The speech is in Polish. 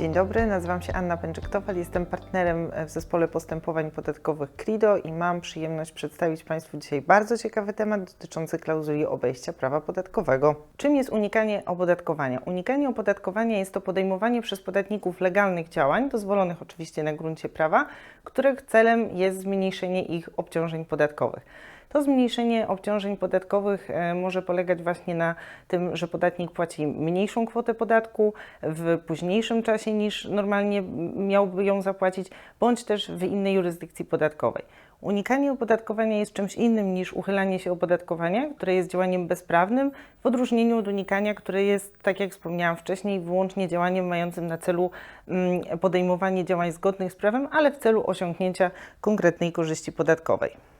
Dzień dobry, nazywam się Anna Pęczyk-Towal, jestem partnerem w zespole postępowań podatkowych CRIDO i mam przyjemność przedstawić Państwu dzisiaj bardzo ciekawy temat dotyczący klauzuli obejścia prawa podatkowego. Czym jest unikanie opodatkowania? Unikanie opodatkowania jest to podejmowanie przez podatników legalnych działań, dozwolonych oczywiście na gruncie prawa, których celem jest zmniejszenie ich obciążeń podatkowych. To zmniejszenie obciążeń podatkowych e, może polegać właśnie na tym, że podatnik płaci mniejszą kwotę podatku w późniejszym czasie niż normalnie miałby ją zapłacić, bądź też w innej jurysdykcji podatkowej. Unikanie opodatkowania jest czymś innym niż uchylanie się opodatkowania, które jest działaniem bezprawnym, w odróżnieniu od unikania, które jest, tak jak wspomniałam wcześniej, wyłącznie działaniem mającym na celu mm, podejmowanie działań zgodnych z prawem, ale w celu osiągnięcia konkretnej korzyści podatkowej.